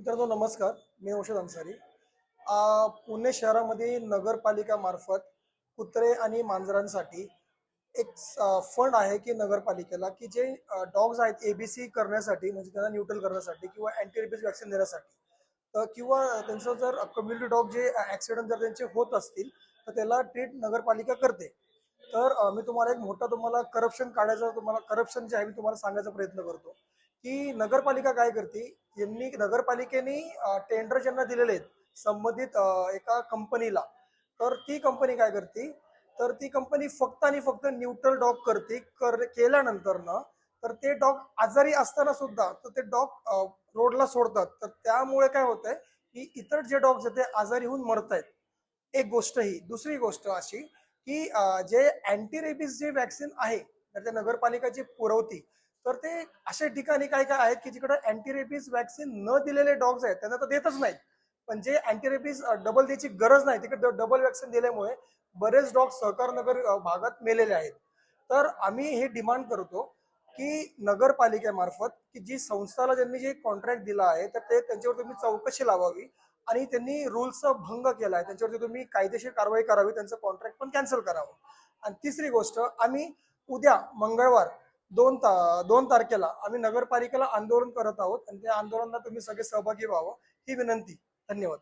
मित्रांनो नमस्कार. मी औषध अन्सारी पुणे शहरामध्ये नगरपालिकामार्फत कुत्रे आणि मांजरांसाठी एक फंड आहे की नगरपालिकेला की जे डॉग्स आहेत एबीसी करण्यासाठी म्हणजे त्यांना न्यूट्रल करण्यासाठी किंवा अँटी रेबीज वॅक्सिन देण्यासाठी. तर किंवा त्यांचं जर कम्युनिटी डॉग जे ॲक्सिडेंट जर त्यांचे होत असतील तर त्याला ट्रीट नगरपालिका करते. तर मी तुम्हाला एक मोठा तुम्हाला करप्शन काढायचा तुम्हाला करप्शन जे आहे मी तुम्हाला सांगायचा प्रयत्न करतो. की नगरपालिका काय करते? यांनी नगरपालिकेने टेंडर ज्यांना दिलेले आहेत संबंधित एका कंपनीला तर ती कंपनी काय करते? तर ती कंपनी फक्त आणि फक्त न्यूट्रल डॉग करते. कर केल्यानंतर ना तर ते डॉग आजारी असताना सुद्धा तर ते डॉग रोडला सोडतात. तर त्यामुळे काय होतंय की इतर जे डॉग्स आहेत ते आजारी होऊन मरत आहेत एक गोष्ट ही दुसरी गोष्ट अशी की जे अँटी रेबीज जे वॅक्सिन आहे तर ते नगरपालिका जी पुरवती तर ते अशा ठिकाणी काय काय आहेत की जिकडे अँटी रेबीज वॅक्सिन न दिलेले डॉग्स आहेत त्यांना तर देतच नाहीत. पण जे अँटी रेबीज डबल द्यायची गरज नाही तिकडे डबल वॅक्सिन दिल्यामुळे बरेच डॉग सहकार नगर भागात मेलेले आहेत. तर आम्ही हे डिमांड करतो की नगरपालिकेमार्फत की जी संस्थाला ज्यांनी जे कॉन्ट्रॅक्ट दिला आहे तर ते त्यांच्यावर तुम्ही चौकशी लावावी आणि त्यांनी रूल्सचा भंग केला आहे. त्यांच्यावरती तुम्ही कायदेशीर कारवाई करावी त्यांचं कॉन्ट्रॅक्ट पण कॅन्सल करावं. आणि तिसरी गोष्ट आम्ही उद्या मंगळवार दोन ता दोन तारखेला आम्ही नगरपालिकेला आंदोलन करत आहोत आणि त्या आंदोलनात तुम्ही सगळे सहभागी व्हावं ही विनंती. धन्यवाद.